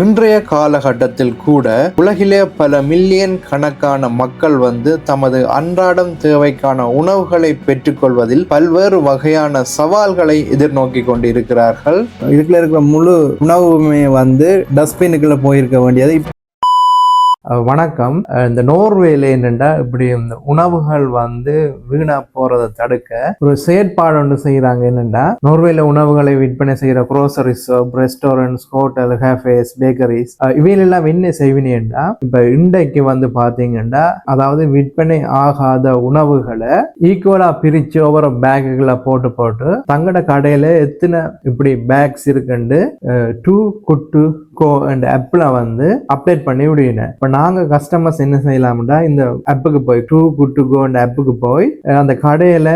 இன்றைய காலகட்டத்தில் கூட உலகிலே பல மில்லியன் கணக்கான மக்கள் வந்து தமது அன்றாடம் தேவைக்கான உணவுகளை பெற்றுக்கொள்வதில் பல்வேறு வகையான சவால்களை எதிர்நோக்கி கொண்டிருக்கிறார்கள். இதுக்குள்ள இருக்கிற முழு உணவுமே வந்து டஸ்ட்பினுக்குள்ள போயிருக்க வேண்டியது. வணக்கம். இந்த நோர்வேல என்னென்னா இப்படி இந்த உணவுகள் வந்து வீணா போறதை தடுக்க ஒரு செயற்பாடு ஒன்று செய்யறாங்க என்னென்னா நோர்வேல உணவுகளை விற்பனை செய்யற க்ரோசரிஸ் ரெஸ்டாரண்ட்ஸ் ஹோட்டல் ஹேஃபேஸ் பேக்கரிஸ் இவையிலெல்லாம் என்ன செய்வினேன்னா இப்ப இன்றைக்கு வந்து பாத்தீங்கன்னா அதாவது விற்பனை ஆகாத உணவுகளை ஈக்குவலா பிரிச்சு ஒவ்வொரு பேக்குகளை போட்டு போட்டு தங்கட கடையில எத்தனை இப்படி பேக்ஸ் இருக்குண்டு? டூ குட்டு கோ அண்ட் ஆப்பில் வந்து அப்டேட் பண்ணி விடுவினேன் இப்போ நாங்கள் கஸ்டமர்ஸ் என்ன செய்யலாம்டா இந்த ஆப்புக்கு போய் too good to go and ஆப்புக்கு போய் அந்த கடையில்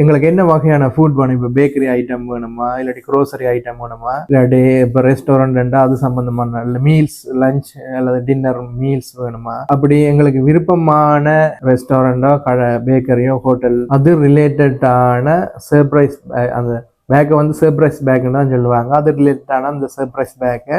எங்களுக்கு என்ன வகையான ஃபுட் வேணும்? இப்போ பேக்கரி ஐட்டம் வேணுமா இல்லாட்டி க்ரோசரி ஐட்டம் வேணுமா? இல்லாட்டி இப்போ ரெஸ்டாரண்ட்டா அது சம்மந்தமான மீல்ஸ் லஞ்ச் அல்லது டின்னர் மீல்ஸ் வேணுமா? அப்படி எங்களுக்கு விருப்பமான ரெஸ்டாரண்டோ கடை பேக்கரியோ ஹோட்டல் அது ரிலேட்டடான சர்ப்ரைஸ் அந்த பேக்கை வந்து சர்ப்ரைஸ் பேக்குன்னு தான் சொல்லுவாங்க. அது ரிலேட்டடான அந்த சர்ப்ரைஸ் பேக்கை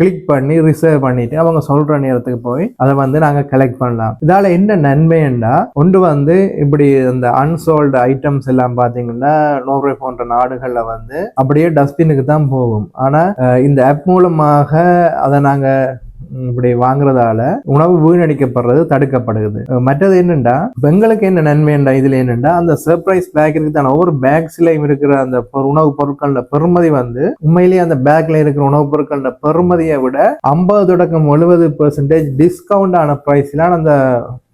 கிளிக் பண்ணி ரிசர்வ் பண்ணிட்டு அவங்க சொல்ற நேரத்துக்கு போய் அதை வந்து நாங்க கலெக்ட் பண்ணலாம். இதால என்ன நன்மைன்னா ஒன்று வந்து இப்படி இந்த அன்சோல்டு ஐட்டம்ஸ் எல்லாம் பாத்தீங்கன்னா நோர்வே போன்ற நாடுகள்ல வந்து அப்படியே டஸ்ட்பினுக்கு தான் போகும். ஆனா இந்த ஆப் மூலமாக அதை நாங்கள் இப்படி வாங்குறதால உணவு வீணடிக்கப்படுறது தடுக்கப்படுது மற்றது என்னென்னா பெண்களுக்கு என்ன நன்மைண்டா இதில் என்னென்னா அந்த சர்ப்ரைஸ் பேக் இருக்குதான ஒவ்வொரு பேக்ஸ்லையும் இருக்கிற அந்த உணவு உணவுப் பொருட்களோட பெருமதி வந்து உண்மையிலேயே அந்த பேக்ல இருக்கிற உணவுப் பொருட்களோட பெருமதியை விட ஐம்பது தொடக்கம் எழுபது பெர்சன்டேஜ் டிஸ்கவுண்ட் ஆன அந்த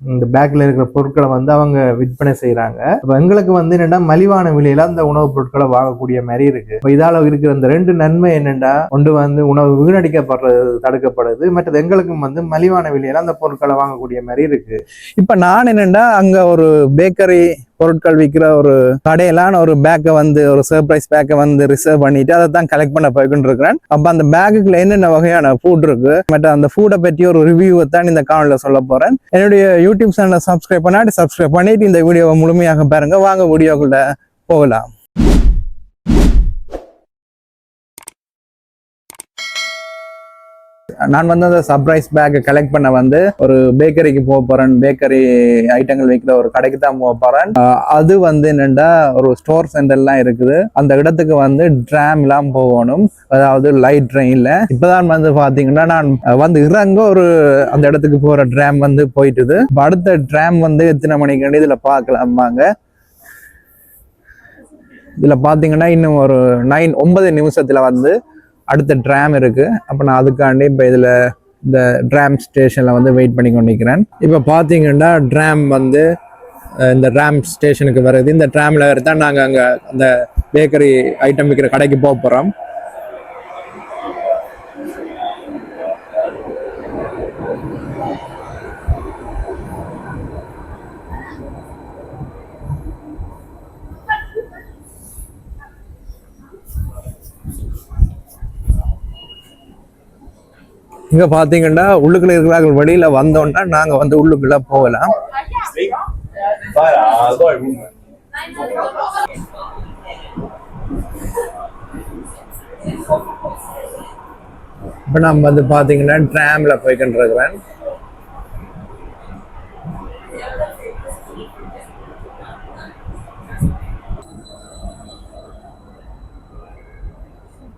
இந்த பேக்கில் இருக்கிற பொருட்களை வந்து அவங்க விற்பனை செய்கிறாங்க இப்போ எங்களுக்கு வந்து என்னென்னா மலிவான விலையில அந்த உணவுப் பொருட்களை வாங்கக்கூடிய மாதிரி இருக்கு. இப்போ இதால் இருக்கிற அந்த ரெண்டு நன்மை என்னென்னா ஒன்று வந்து உணவு வீணடிக்கப்படுறது தடுக்கப்படுது. மற்றது எங்களுக்கும் வந்து மலிவான விலையில அந்த பொருட்களை வாங்கக்கூடிய மாதிரி இருக்கு. இப்போ நான் என்னென்னா அங்கே ஒரு பேக்கரி பொருட்கள் விற்கிற ஒரு கடையிலான ஒரு பேக்கை வந்து ஒரு சர்ப்ரைஸ் பேக்கை வந்து ரிசர்வ் பண்ணிட்டு அதை தான் கலெக்ட் பண்ண போய்கிட்டு இருக்கிறேன் அப்போ அந்த பேக்குக்குள்ள என்னென்ன வகையான ஃபுட் இருக்கு? மற்ற அந்த ஃபுட்டை பற்றி ஒரு ரிவ்யூவை தான் இந்த காணொலியில சொல்ல போறேன். என்னுடைய யூடியூப் சேனலை சப்ஸ்கிரைப் பண்ணாட்டி சப்ஸ்கிரைப் பண்ணிட்டு இந்த வீடியோவை முழுமையாக பாருங்க. வாங்க வீடியோக்குள்ள போகலாம். நான் வந்து அந்த சர்ப்ரைஸ் பேக்கை கலெக்ட் பண்ண வந்து ஒரு பேக்கரிக்கு போக போறேன். பேக்கரி ஐட்டங்கள் விற்கிற ஒரு கடைக்கு தான் போக போறேன். அது வந்து என்னென்னா ஒரு ஸ்டோர் சென்டர்லாம் இருக்குது. அந்த இடத்துக்கு வந்து ட்ராம் எல்லாம் போகணும். அதாவது லைட் ட்ரெயின்ல இப்பதான் வந்து பாத்தீங்கன்னா நான் வந்து இறங்க ஒரு அந்த இடத்துக்கு போற ட்ராம் வந்து போயிட்டுது. அடுத்த ட்ராம் வந்து எத்தனை மணிக்கு இதுல பார்க்கலாம்பாங்க இதுல பாத்தீங்கன்னா இன்னும் ஒரு நைன் ஒன்பது நிமிஷத்துல வந்து அடுத்த ட்ராம் இருக்கு. அப்போ நான் அதுக்காண்டி இப்போ இதில் இந்த ட்ராம் ஸ்டேஷனில் வந்து வெயிட் பண்ணி கொண்டிருக்கிறேன். இப்போ பார்த்தீங்கன்னா ட்ராம் வந்து இந்த ட்ராம் ஸ்டேஷனுக்கு வருது இந்த ட்ராமில் வேறு தான் நாங்கள் அங்கே அந்த பேக்கரி ஐட்டம் விற்கிற கடைக்கு போக போகிறோம் இங்கே பார்த்தீங்கன்னா உள்ளுக்குள்ள இருக்கிறார்கள் வெளியில் வந்தோன்னா நாங்கள் வந்து உள்ளுக்குள்ள போகலாம். இப்போ நம்ம வந்து பார்த்தீங்கன்னா ட்ராமில் போய்கிட்டு இருக்கிறேன்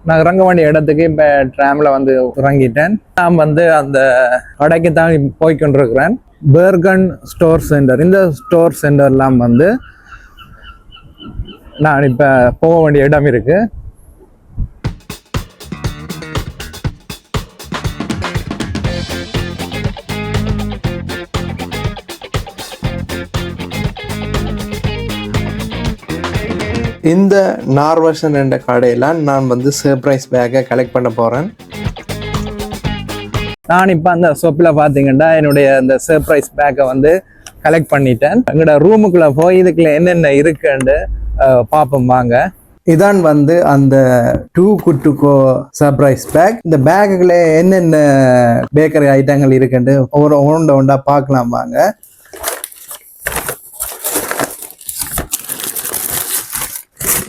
நான் இறங்க வேண்டிய இடத்துக்கு இப்போ ட்ராமில் வந்து இறங்கிட்டேன். நான் வந்து அந்த கடைக்கு தான் போய்கொண்டிருக்கிறேன் பேர்கன் ஸ்டோர் சென்டர் இந்த ஸ்டோர் சென்டர்லாம் வந்து நான் இப்போ போக வேண்டிய இடம் இருக்கு. இந்த நார்வர்ஷன் என்ற கடையில நான் வந்து சர்ப்ரைஸ் பேக்கை கலெக்ட் பண்ண போறேன். நான் இப்போ அந்த ஷாப்பில் பார்த்தீங்கன்னா என்னுடைய அந்த சர்ப்ரைஸ் பேக்கை வந்து கலெக்ட் பண்ணிட்டேன். எங்களோட ரூமுக்குள்ளே போய் இதுக்குள்ள என்னென்ன இருக்குன்னு பார்ப்போம் வாங்க. இதான் வந்து அந்த டூ குட்டுக்கோ சர்ப்ரைஸ் பேக் இந்த பேக்குல என்னென்ன பேக்கரி ஐட்டங்கள் இருக்குன்னு ஒவ்வொரு ஒன்று ஒன்றா பார்க்கலாம் வாங்க.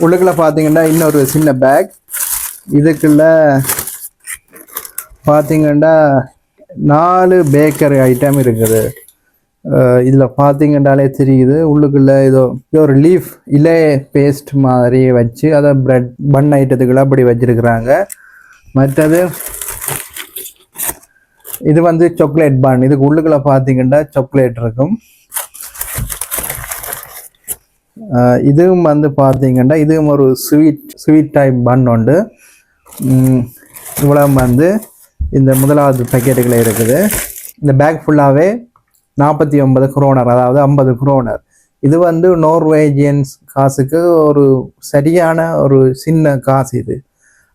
உள்ளுக்குள்ள பார்த்தீங்கன்னா இன்னொரு சின்ன பேக் இதுக்குள்ள பார்த்தீங்கன்னா நாலு பேக்கரி ஐட்டம் இருக்குது. இதில் இதுல பார்த்தீங்கன்னாலே தெரியுது. உள்ளுக்குள்ள ஏதோ ஒரு லீஃப் இலை பேஸ்ட் மாதிரி வச்சு அதை ப்ரெட் பன் ஐட்டத்துக்குள்ள அப்படி வச்சிருக்கிறாங்க. மற்றது இது வந்து சாக்லேட் பன் இதுக்கு உள்ளுக்குள்ள பார்த்தீங்கன்னா சாக்லேட் இருக்கும். இதுவும் வந்து பார்த்தீங்கன்னா இதுவும் ஒரு ஸ்வீட் ஸ்வீட் டைப் பன் உண்டு. இவ்வளவு வந்து இந்த முதலாவது பேக்கெட்டுகள் இருக்குது. இந்த பேக் ஃபுல்லாகவே நாற்பத்தி ஒன்பது குரோனர் அதாவது ஐம்பது குரோனர் இது வந்து நோர்வேஜியன்ஸ் காசுக்கு ஒரு சரியான ஒரு சின்ன காசு இது.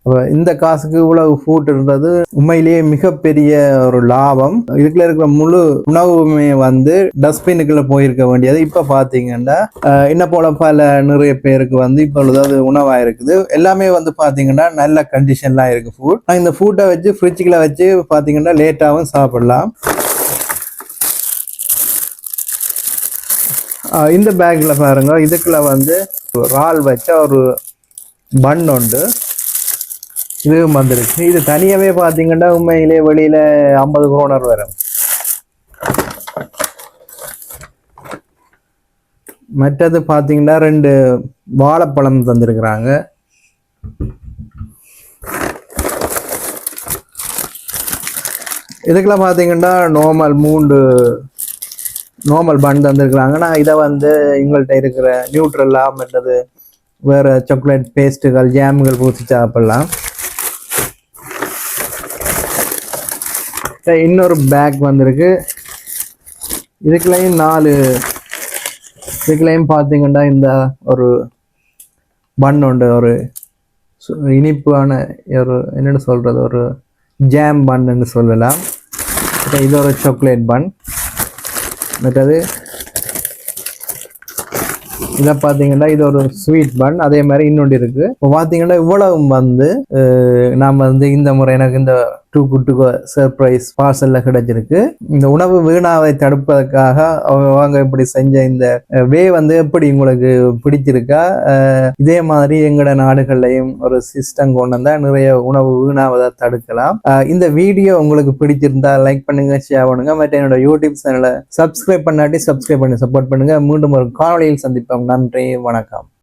அப்போ இந்த காசுக்கு இவ்வளவு ஃபுட்ன்றது உண்மையிலேயே மிகப்பெரிய ஒரு லாபம். இதுக்குள்ள இருக்கிற முழு உணவுமே வந்து டஸ்ட்பினுக்குள்ள போயிருக்க வேண்டியது. இப்போ பார்த்தீங்கன்னா என்ன போல பல நிறைய பேருக்கு வந்து இப்பொழுது அது உணவா இருக்குது. எல்லாமே வந்து பாத்தீங்கன்னா நல்ல கண்டிஷன்லாம் இருக்கு ஃபுட் இந்த ஃபுட்டை வச்சு ஃப்ரிட்ஜுக்குள்ள வச்சு பாத்தீங்கன்னா லேட்டாகவும் சாப்பிடலாம். இந்த பேக்ல பாருங்க. இதுக்குள்ள வந்து ரால் வச்ச ஒரு பன் உண்டு. இதுவும் வந்துருச்சு. இது தனியாவே பாத்தீங்கன்னா உண்மையிலே வெளியில ஐம்பது குரோனர் வரும். மற்றது பாத்தீங்கன்னா ரெண்டு வாழைப்பழம் தந்திருக்கிறாங்க. இதுக்கெல்லாம் பாத்தீங்கன்னா நார்மல் மூன்று நார்மல் பன் தந்திருக்கிறாங்க. நான் இதை வந்து எங்கள்கிட்ட இருக்கிற நியூட்ரல்லா மற்றது வேற சாக்லேட் பேஸ்ட்டுகள் ஜாமுகள் பூசி சாப்பிடலாம். இன்னொரு பேக் வந்திருக்கு. இதுக்குலையும் நாலு இதுக்குலையும் பார்த்தீங்கன்னா இந்த ஒரு பன் உண்டு ஒரு இனிப்பான ஒரு என்னன்னு சொல்றது ஒரு ஜாம் பன்னு சொல்லலாம். இது ஒரு சாக்லேட் பன் மற்றது இதை பார்த்தீங்கன்னா இது ஒரு ஸ்வீட் பன் அதே மாதிரி இன்னொன்று இருக்கு. இப்போ பார்த்தீங்கன்னா இவ்வளவு வந்து நாம் நாம வந்து இந்த முறை எனக்கு இந்த டூ குட்டுக்கு சர்ப்ரைஸ் பார்சலில் கிடைச்சிருக்கு. இந்த உணவு வீணாவை தடுப்பதற்காக அவங்க இப்படி செஞ்ச இந்த வே வந்து எப்படி உங்களுக்கு பிடிச்சிருக்கா? இதே மாதிரி எங்களோட நாடுகள்லையும் ஒரு சிஸ்டம் கொண்டு வந்தால் நிறைய உணவு வீணாவதை தடுக்கலாம். இந்த வீடியோ உங்களுக்கு பிடிச்சிருந்தா லைக் பண்ணுங்க ஷேர் பண்ணுங்க. மற்ற என்னோட யூடியூப் சேனலை சப்ஸ்கிரைப் பண்ணாட்டி சப்ஸ்கிரைப் பண்ணி சப்போர்ட் பண்ணுங்க. மீண்டும் ஒரு காணொலியில் சந்திப்போம். நன்றி வணக்கம்.